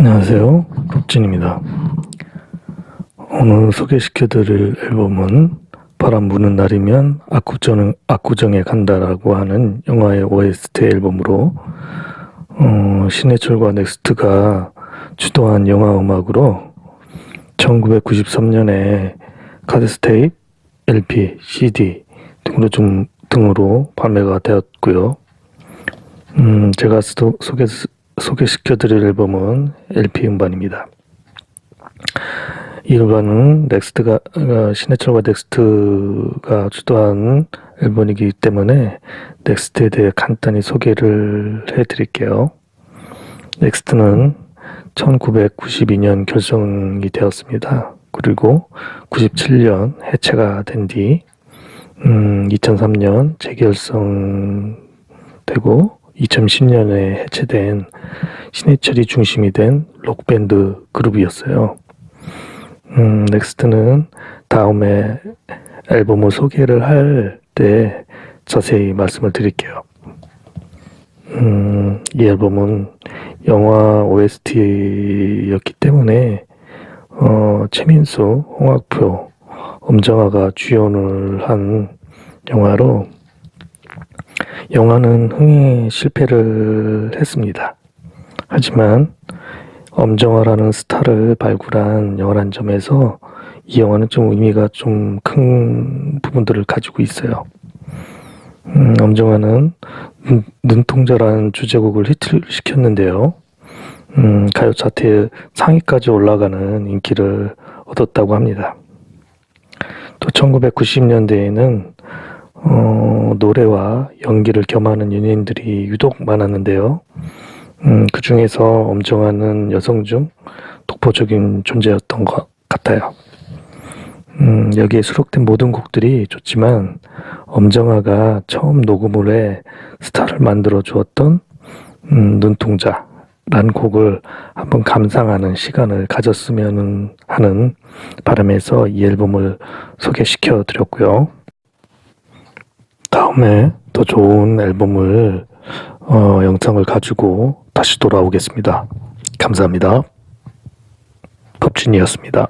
안녕하세요. 법진입니다. 오늘 소개시켜드릴 앨범은 바람 부는 날이면 압구정, 압구정에 간다라고 하는 영화의 OST 앨범으로 어, 신해철과 넥스트가 주도한 영화 음악으로 1993년에 카드스테이프, LP, CD 등으로 좀 등으로 발매가 되었고요. 음, 제가 소, 소개, 소개시켜 드릴 앨범은 LP 음반입니다. 이 음반은 넥스트가, 어, 신해철과 넥스트가 주도한 앨범이기 때문에 넥스트에 대해 간단히 소개를 해 드릴게요. 넥스트는 1992년 결성이 되었습니다. 그리고 97년 해체가 된 뒤, 음, 2003년 재결성되고 2010년에 해체된 신해철이 중심이 된 록밴드 그룹이었어요. 음, 넥스트는 다음에 앨범을 소개를 할 때 자세히 말씀을 드릴게요. 음, 이 앨범은 영화 OST였기 때문에 어, 최민수, 홍학표, 엄정화가 주연을 한 영화로 영화는 흥행 실패를 했습니다. 하지만 엄정화라는 스타를 발굴한 영화란 점에서 이 영화는 좀 의미가 좀 큰 부분들을 가지고 있어요. 음, 엄정화는 눈, 눈동자라는 주제곡을 히트를 시켰는데요. 음, 가요 차트 상위까지 올라가는 인기를 얻었다고 합니다. 또 1990년대에는 어, 노래와 연기를 겸하는 연예인들이 유독 많았는데요. 음, 그 중에서 엄정화는 여성 중 독보적인 존재였던 것 같아요. 음, 여기에 수록된 모든 곡들이 좋지만 엄정화가 처음 녹음을 해 스타를 만들어 주었던 음, 눈동자라는 곡을 한번 감상하는 시간을 가졌으면 하는 바람에서 이 앨범을 소개시켜 드렸고요. 다음에 더 좋은 앨범을 어, 영상을 가지고 다시 돌아오겠습니다. 감사합니다. 법진이었습니다.